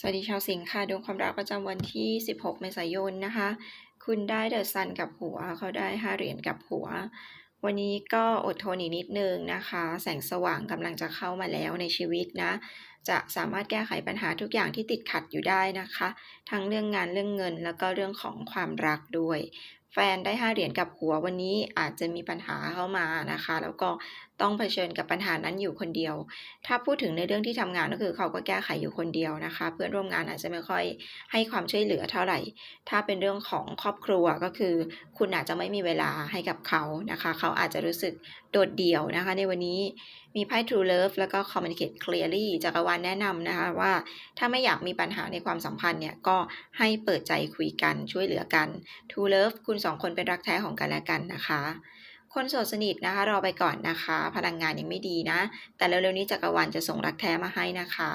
สวัสดีชาวสิงค์ค่ะดวงความรักประจำวันที่ 16 เมษายนนะคะ คุณได้เดอะซันกับหัว เขาได้ 5 เหรียญกับหัว วันนี้ก็อดทนอีกนิดนึงนะคะ แสงสว่างกำลังจะเข้ามาแล้วในชีวิตนะ จะสามารถแก้ไขปัญหาทุกอย่างที่ติดขัดอยู่ได้นะคะ ทั้งเรื่องงานเรื่องเงิน แล้วก็เรื่องของความรักด้วย แฟนได้5เหรียญกับหัววันนี้อาจจะมีปัญหาเข้ามานะคะ แล้วก็ต้องเผชิญกับปัญหานั้นอยู่คนเดียว ถ้าพูดถึงในเรื่องที่ทำงานก็คือเขาก็แก้ไขอยู่คนเดียวนะคะ เพื่อนร่วมงานอาจจะไม่ค่อยให้ความช่วยเหลือเท่าไหร่ ถ้าเป็นเรื่องของครอบครัวก็คือ คุณอาจจะไม่มีเวลาให้กับเขานะคะ เขาอาจจะรู้สึกโดดเดี่ยวนะคะ ในวันนี้ มีไพ่ True Love แล้วก็ Communicate Clearly จักรวาลแนะนำนะคะว่า ถ้าไม่อยากมีปัญหาในความสัมพันธ์เนี่ย ก็ให้เปิดใจคุยกันช่วยเหลือกัน True Love คุณสองคนเป็นรักแท้ของกันและกันนะคะคนโสดสนิทนะคะรอไปก่อนนะคะ พลังงานยังไม่ดีนะ แต่เร็วๆนี้จักรวาลจะส่งรักแท้มาให้นะคะ